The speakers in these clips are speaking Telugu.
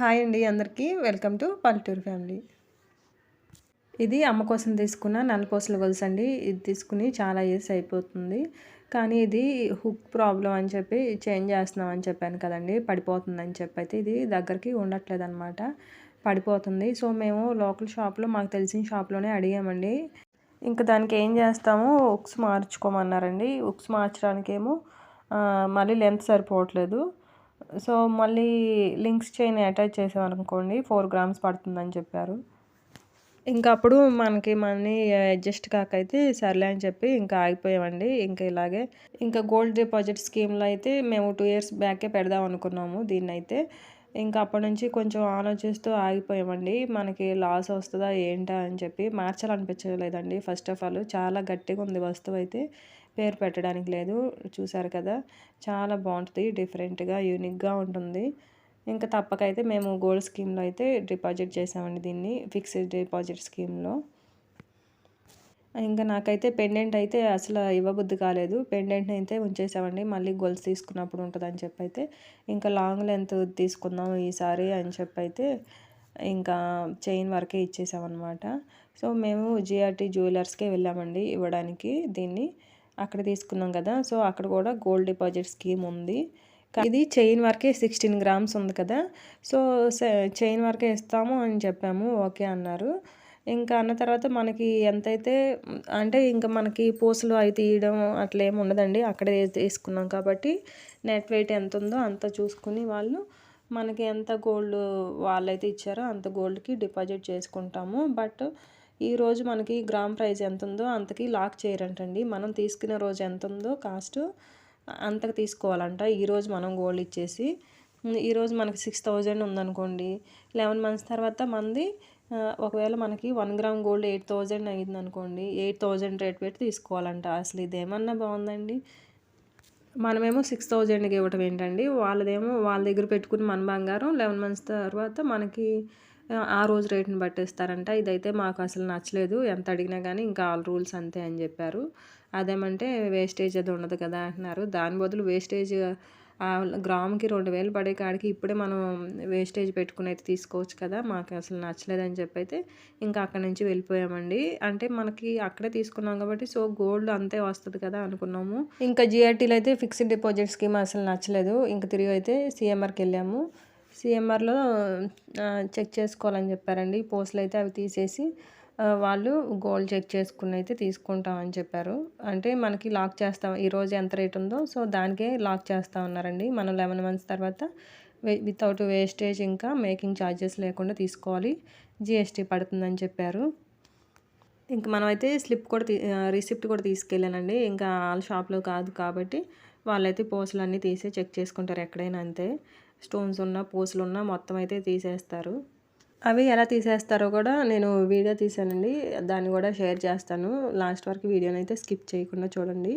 హాయ్ అండి అందరికీ. వెల్కమ్ టు పల్లెటూరు ఫ్యామిలీ. ఇది అమ్మ కోసం తీసుకున్న నల్లపూసల గొలుసు అండి. ఇది తీసుకుని చాలా ఇయర్స్ అయిపోతుంది. కానీ ఇది హుక్ ప్రాబ్లం అని చెప్పి చేంజ్ చేస్తున్నాం అని చెప్పాను కదండి. పడిపోతుందని చెప్పి అయితే ఇది దగ్గరికి ఉండట్లేదు అనమాట పడిపోతుంది. సో మేము లోకల్ షాప్లో మాకు తెలిసిన షాప్లోనే అడిగామండి. ఇంకా దానికి ఏం చేస్తాము? ఉక్స్ మార్చుకోమన్నారండి. ఉక్స్ మార్చడానికేమో మళ్ళీ లెంత్ సరిపోవట్లేదు. సో మళ్ళీ లింక్స్ చైన్ అటాచ్ చేసామనుకోండి ఫోర్ గ్రామ్స్ పడుతుందని చెప్పారు. ఇంకా అప్పుడు మనకి మనీ అడ్జస్ట్ కాకైతే సర్లే అని చెప్పి ఇంకా ఆగిపోయామండి. ఇంకా ఇలాగే ఇంకా గోల్డ్ డిపాజిట్ స్కీమ్లో అయితే మేము టూ ఇయర్స్ బ్యాకే పెడదాం అనుకున్నాము దీన్ని అయితే ఇంకా అప్పటి నుంచి కొంచెం ఆలోచిస్తూ ఆగిపోయామండి. మనకి లాస్ వస్తుందా ఏంటా అని చెప్పి మార్చాలనిపించలేదండి ఫస్ట్ ఆఫ్ ఆల్. చాలా గట్టిగా ఉంది వస్తువు అయితే. పేరు పెట్టడానికి లేదు. చూసారు కదా చాలా బాగుంటుంది డిఫరెంట్గా యూనిక్గా ఉంటుంది. ఇంకా తప్పకైతే మేము గోల్డ్ స్కీమ్లో అయితే డిపాజిట్ చేసామండి దీన్ని ఫిక్స్డ్ డిపాజిట్ స్కీమ్లో. ఇంకా నాకైతే పెండెంట్ అయితే అసలు ఇవ్వబుద్ధి కాలేదు. పెండెంట్ని అయితే ఉంచేసామండి. మళ్ళీ గొలుసు తీసుకున్నప్పుడు ఉంటుందని చెప్పి అయితే ఇంకా లాంగ్ లెంత్ తీసుకుందాం ఈసారి అని చెప్పి అయితే ఇంకా చైన్ వరకే ఇచ్చేసామన్నమాట. సో మేము జిఆర్టీ జ్యువెలర్స్కే వెళ్ళామండి ఇవ్వడానికి దీన్ని. అక్కడ తీసుకున్నాం కదా. సో అక్కడ కూడా గోల్డ్ డిపాజిట్ స్కీమ్ ఉంది. ఇది చైన్ వరకే సిక్స్టీన్ గ్రామ్స్ ఉంది కదా. సో చైన్ వరకే ఇస్తాము అని చెప్పాము. ఓకే అన్నారు. ఇంకా అన్న తర్వాత మనకి ఎంతైతే అంటే ఇంకా మనకి పూసలు అవి తీయడం అట్లా ఏమి ఉండదండి. అక్కడే తీసుకున్నాం కాబట్టి నెట్ వెయిట్ ఎంత ఉందో అంత చూసుకుని వాళ్ళు మనకి ఎంత గోల్డ్ వాళ్ళైతే ఇచ్చారో అంత గోల్డ్కి డిపాజిట్ చేసుకుంటాము. బట్ ఈరోజు మనకి గ్రామ్ ప్రైస్ ఎంత ఉందో అంతకి లాక్ చేయరంటండి. మనం తీసుకునే రోజు ఎంత ఉందో కాస్ట్ అంతకు తీసుకోవాలంట. ఈరోజు మనం గోల్డ్ ఇచ్చేసి. ఈరోజు మనకి సిక్స్ థౌజండ్ ఉందనుకోండి. లెవెన్ మంత్స్ తర్వాత మంది ఒకవేళ మనకి one gram gold eight thousand అయింది అనుకోండి ఎయిట్ థౌజండ్ రేట్ పెట్టి తీసుకోవాలంట. అసలు ఇదేమన్నా బాగుందండి? మనమేమో సిక్స్ థౌజండ్కి ఇవ్వటం ఏంటండి? వాళ్ళదేమో వాళ్ళ దగ్గర పెట్టుకుని మన బంగారం లెవెన్ మంత్స్ తర్వాత మనకి ఆ రోజు రేట్ని బట్టిస్తారంట. ఇదైతే మాకు అసలు నచ్చలేదు. ఎంత అడిగినా కానీ ఇంకా ఆల్ రూల్స్ అంతే అని చెప్పారు. అదేమంటే వేస్టేజ్ అది ఉండదు కదా అంటున్నారు. దాని బదులు వేస్టేజ్ గ్రామ్కి రెండు వేలు పడే కాడికి ఇప్పుడే మనం వేస్టేజ్ పెట్టుకుని అయితే తీసుకోవచ్చు కదా. మాకు అసలు నచ్చలేదని చెప్పి అయితే ఇంకా అక్కడి నుంచి వెళ్ళిపోయామండి. అంటే మనకి అక్కడే తీసుకున్నాం కాబట్టి సో గోల్డ్ అంతే వస్తుంది కదా అనుకున్నాము. ఇంకా జిఆర్టీలో అయితే ఫిక్స్డ్ డిపాజిట్ స్కీమ్ అసలు నచ్చలేదు. ఇంకా తిరిగి అయితే సిఎంఆర్కి వెళ్ళాము. సిఎంఆర్లో చెక్ చేసుకోవాలని చెప్పారండి. పోస్టులు అయితే అవి తీసేసి వాళ్ళు గోల్డ్ చెక్ చేసుకుని అయితే తీసుకుంటామని చెప్పారు. అంటే మనకి లాక్ చేస్తాం ఈరోజు ఎంత రేట్ ఉందో సో దానికే లాక్ చేస్తా ఉన్నారండి. మనం లెవెన్ మంత్స్ తర్వాత వితౌట్ వేస్టేజ్ ఇంకా మేకింగ్ ఛార్జెస్ లేకుండా తీసుకోవాలి. జిఎస్టీ పడుతుందని చెప్పారు. ఇంకా మనమైతే స్లిప్ కూడా రిసిప్ట్ కూడా తీసుకెళ్ళానండి. ఇంకా వాళ్ళ షాప్లో కాదు కాబట్టి వాళ్ళైతే పోస్టులు అన్నీ తీసి చెక్ చేసుకుంటారు ఎక్కడైనా అంతే. స్టోన్స్ ఉన్న పూసలు ఉన్న మొత్తం అయితే తీసేస్తారు. అవి ఎలా తీసేస్తారో కూడా నేను వీడియో తీసానండి. దాన్ని కూడా షేర్ చేస్తాను. లాస్ట్ వరకు వీడియోని అయితే స్కిప్ చేయకుండా చూడండి.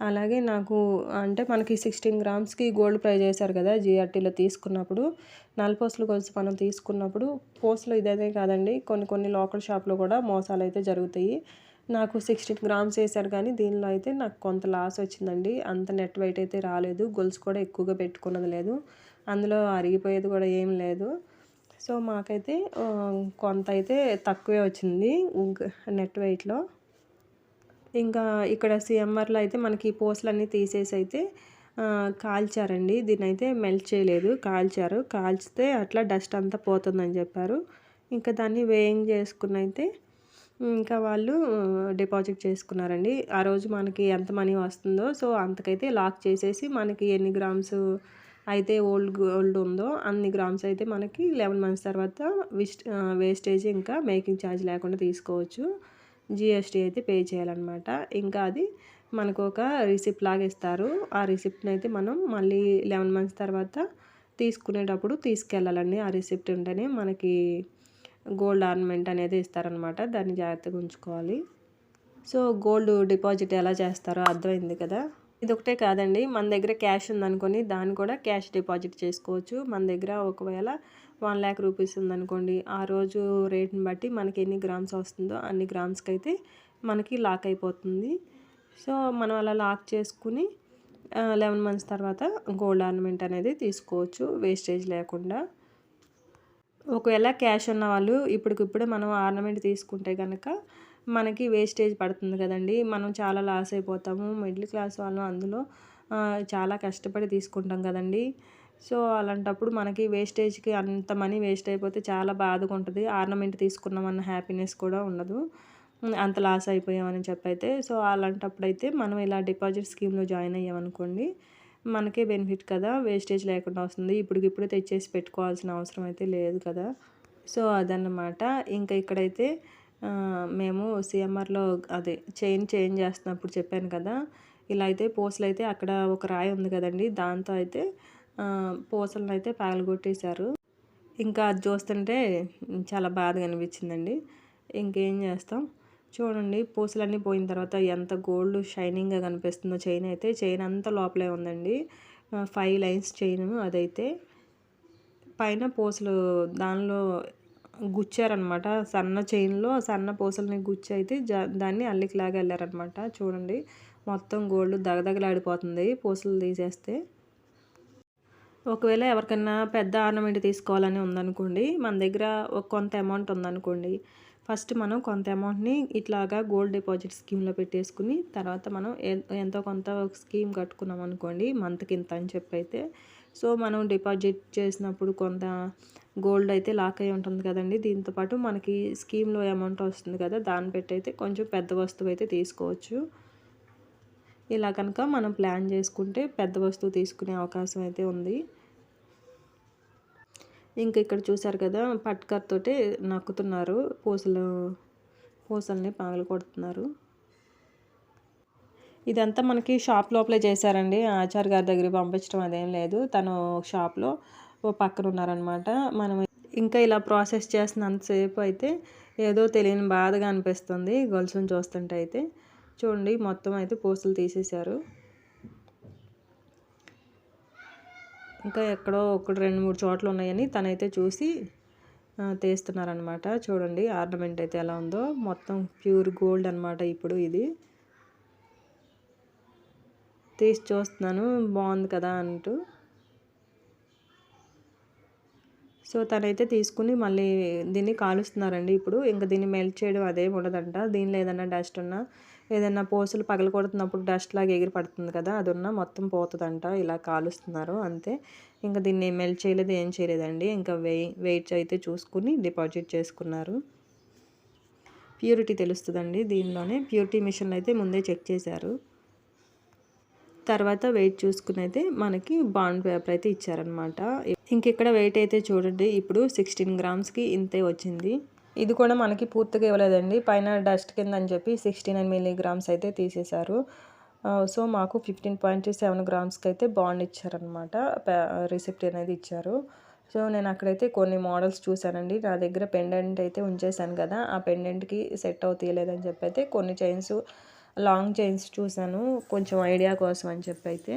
అలాగే నాకు అంటే మనకి సిక్స్టీన్ గ్రామ్స్కి గోల్డ్ ప్రైజ్ చేశారు కదా జిఆర్టీలో తీసుకున్నప్పుడు. నలపోసలు కొలిసి మనం తీసుకున్నప్పుడు పోస్టులు ఇదనే కాదండి. కొన్ని కొన్ని లోకల్ షాప్లో కూడా మోసాలు అయితే జరుగుతాయి. నాకు సిక్స్టీన్ గ్రామ్స్ వేశారు కానీ దీనిలో అయితే నాకు కొంత లాస్ వచ్చిందండి. అంత నెట్ వెయిట్ అయితే రాలేదు. గొలుసు కూడా ఎక్కువగా పెట్టుకున్నది లేదు. అందులో అరిగిపోయేది కూడా ఏం లేదు. సో మాకైతే కొంత అయితే తక్కువే వచ్చింది నెట్ వెయిట్లో. ఇంకా ఇక్కడ సిఎంఆర్లో అయితే మనకి పోస్లన్నీ తీసేసి అయితే కాల్చారండి. దీన్ని అయితే మెల్ట్ చేయలేదు కాల్చారు. కాల్చితే అట్లా డస్ట్ అంతా పోతుందని చెప్పారు. ఇంకా దాన్ని వేయింగ్ చేసుకుని అయితే ఇంకా వాళ్ళు డిపాజిట్ చేసుకున్నారండి. ఆ రోజు మనకి ఎంత మనీ వస్తుందో సో అంతకైతే లాక్ చేసేసి మనకి ఎన్ని గ్రామ్స్ అయితే ఓల్డ్ గోల్డ్ ఉందో అన్ని గ్రామ్స్ అయితే మనకి లెవెన్ మంత్స్ తర్వాత విస్ట్ వేస్టేజ్ ఇంకా మేకింగ్ ఛార్జ్ లేకుండా తీసుకోవచ్చు. జిఎస్టీ అయితే పే చేయాలన్నమాట. ఇంకా అది మనకు ఒక రిసిప్ట్ లాగా ఇస్తారు. ఆ రిసిప్ట్ని అయితే మనం మళ్ళీ లెవెన్ మంత్స్ తర్వాత తీసుకునేటప్పుడు తీసుకెళ్ళాలండి. ఆ రిసిప్ట్ ఉంటేనే మనకి గోల్డ్ ఆర్నమెంట్ అనేది ఇస్తారనమాట దాన్ని జాగ్రత్తగా ఉంచుకోవాలి. సో గోల్డ్ డిపాజిట్ ఎలా చేస్తారో అర్థమైంది కదా? ఇది ఒకటే కాదండి. మన దగ్గర క్యాష్ ఉందనుకోండి దాన్ని కూడా క్యాష్ డిపాజిట్ చేసుకోవచ్చు. మన దగ్గర ఒకవేళ వన్ ల్యాక్ రూపీస్ ఉందనుకోండి ఆ రోజు రేట్ని బట్టి మనకి ఎన్ని గ్రామ్స్ వస్తుందో అన్ని గ్రామ్స్కి అయితే మనకి లాక్ అయిపోతుంది. సో మనం అలా లాక్ చేసుకుని లెవెన్ మంత్స్ తర్వాత గోల్డ్ ఆర్నమెంట్ అనేది తీసుకోవచ్చు. వేస్టేజ్ లేకుండా. ఒకవేళ క్యాష్ ఉన్న వాళ్ళు ఇప్పటికిప్పుడే మనం ఆర్నమెంట్ తీసుకుంటే కనుక మనకి వేస్టేజ్ పడుతుంది కదండి. మనం చాలా లాస్ అయిపోతాము. మిడిల్ క్లాస్ వాళ్ళం అందులో చాలా కష్టపడి తీసుకుంటాం కదండి. సో అలాంటప్పుడు మనకి వేస్టేజ్కి అంత మనీ వేస్ట్ అయిపోతే చాలా బాధగా ఉంటుంది. ఆర్నమెంట్ తీసుకున్నామన్న హ్యాపీనెస్ కూడా ఉండదు. అంత లాస్ అయిపోయామని చెప్పైతే. సో అలాంటప్పుడు అయితే మనం ఇలా డిపాజిట్ స్కీమ్లో జాయిన్ అయ్యామనుకోండి మనకే బెనిఫిట్ కదా. వేస్టేజ్ లేకుండా వస్తుంది. ఇప్పుడికిప్పుడు తెచ్చేసి పెట్టుకోవాల్సిన అవసరం అయితే లేదు కదా. సో అదన్నమాట. ఇంకా ఇక్కడైతే మేము సిఎంఆర్లో అదే చైన్ చేంజ్ చేస్తున్నప్పుడు చెప్పాను కదా. ఇలా అయితే పూసలు అయితే అక్కడ ఒక రాయి ఉంది కదండి. దాంతో అయితే పూసలను అయితే పగలగొట్టేశారు. ఇంకా అది చూస్తుంటే చాలా బాధగా అనిపించిందండి. ఇంకేం చేస్తాం? చూడండి పూసలన్నీ పోయిన తర్వాత ఎంత గోల్డ్ షైనింగ్గా కనిపిస్తుందో చైన్ అయితే. చైన్ అంతా లోపలే ఉందండి. ఫైవ్ లైన్స్ చైన్ అదైతే. పైన పూసలు దానిలో గుచ్చారనమాట. సన్న చైన్లో సన్న పూసలని గుచ్చి అయితే దాన్ని అల్లికిలాగా వెళ్ళారనమాట చూడండి మొత్తం గోల్డ్ దగదగలాడిపోతుంది పూసలు తీసేస్తే. ఒకవేళ ఎవరికైనా పెద్ద ఆర్నమెంట్ తీసుకోవాలని ఉందనుకోండి మన దగ్గర కొంత అమౌంట్ ఉందనుకోండి ఫస్ట్ మనం కొంత అమౌంట్ని ఇట్లాగా గోల్డ్ డిపాజిట్ స్కీమ్లో పెట్టేసుకుని తర్వాత మనం ఎంతో కొంత స్కీమ్ కట్టుకున్నాం అనుకోండి మంత్కి ఇంత అని చెప్పి అయితే సో మనం డిపాజిట్ చేసినప్పుడు కొంత గోల్డ్ అయితే లాక్ అయి ఉంటుంది కదండి. దీంతోపాటు మనకి స్కీమ్లో అమౌంట్ వస్తుంది కదా దాన్ని పెట్టి అయితే కొంచెం పెద్ద వస్తువు అయితే తీసుకోవచ్చు. ఇలా కనుక మనం ప్లాన్ చేసుకుంటే పెద్ద వస్తువు తీసుకునే అవకాశం అయితే ఉంది. ఇంకా ఇక్కడ చూసారు కదా పట్కర్తోటి నక్కుతున్నారు పూసలు పూసల్ని పగలు కొడుతున్నారు. ఇదంతా మనకి షాప్ లోపలే చేశారండి. ఆచార్ గారి దగ్గరికి పంపించడం అదేం లేదు. తను షాప్లో ఓ పక్కన ఉన్నారనమాట మనం ఇంకా ఇలా ప్రాసెస్ చేస్తున్నంతసేపు అయితే ఏదో తెలియని బాధగా అనిపిస్తుంది గొలుసుని చూస్తుంటే అయితే. చూడండి మొత్తం అయితే పూసలు తీసేశారు. ఇంకా ఎక్కడో ఒకటి రెండు మూడు చోట్ల ఉన్నాయని తనైతే చూసి తీస్తున్నారనమాట చూడండి ఆర్నమెంట్ అయితే ఎలా ఉందో. మొత్తం ప్యూర్ గోల్డ్ అనమాట ఇప్పుడు ఇది. తీసి చూస్తున్నాను బాగుంది కదా అంటూ. సో తనైతే తీసుకుని మళ్ళీ దీన్ని కాలుస్తున్నారండి ఇప్పుడు. ఇంకా దీన్ని మెల్ట్ చేయడం అదేం ఉండదంట. దీనిలో ఏదన్నా డస్ట్ ఉన్నా ఏదైనా పోసులు పగల కొడుతున్నప్పుడు డస్ట్ లాగా ఎగిరి పడుతుంది కదా అది ఉన్న మొత్తం పోతుందంట. ఇలా కాలుస్తున్నారు అంతే. ఇంకా దీన్ని మెల్ట్ చేయలేదు ఏం చేయలేదండి. ఇంకా వెయి వెయిట్ అయితే చూసుకుని డిపాజిట్ చేసుకున్నారు. ప్యూరిటీ తెలుస్తుందండి దీనిలోనే. ప్యూరిటీ మిషన్ అయితే ముందే చెక్ చేశారు. తర్వాత వెయిట్ చూసుకుని అయితే మనకి బాండ్ పేపర్ అయితే ఇచ్చారనమాట ఇంకెక్కడ వెయిట్ అయితే చూడండి ఇప్పుడు సిక్స్టీన్ గ్రామ్స్కి ఇంతే వచ్చింది. ఇది కూడా మనకి పూర్తిగా ఇవ్వలేదండి పైన డస్ట్ కింద అని చెప్పి సిక్స్టీ నైన్ మిలీగ్రామ్స్ అయితే తీసేశారు. సో మాకు ఫిఫ్టీన్ పాయింట్ సెవెన్ గ్రామ్స్కి అయితే బాండ్ ఇచ్చారనమాట రిసిప్ట్ అనేది ఇచ్చారు. సో నేను అక్కడైతే కొన్ని మోడల్స్ చూశానండి నా దగ్గర పెండెంట్ అయితే ఉంచేసాను కదా ఆ పెండెంట్కి సెట్ అవుతీయలేదని చెప్పి అయితే కొన్ని చైన్స్ లాంగ్ చైన్స్ చూశాను కొంచెం ఐడియా కోసం అని చెప్పి అయితే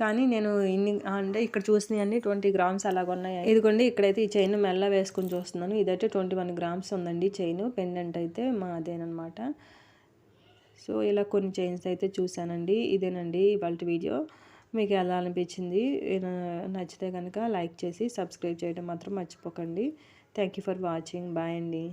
కానీ నేను ఇన్ని అంటే ఇక్కడ చూసినవన్నీ ట్వంటీ గ్రామ్స్ అలాగ ఉన్నాయి. ఇదిగోండి ఇక్కడైతే ఈ చైన్ మెల్ల వేసుకొని చూస్తున్నాను. ఇదైతే ట్వంటీ వన్ గ్రామ్స్ ఉందండి చైన్. పెండెంట్ అయితే మా అదేనమాట సో ఇలా కొన్ని చైన్స్ అయితే చూశానండి ఇదేనండి ఇవాళ వీడియో. మీకు ఎలా అనిపించింది? నచ్చితే కనుక లైక్ చేసి సబ్స్క్రైబ్ చేయడం మాత్రం మర్చిపోకండి. Thank you for watching bye అండి.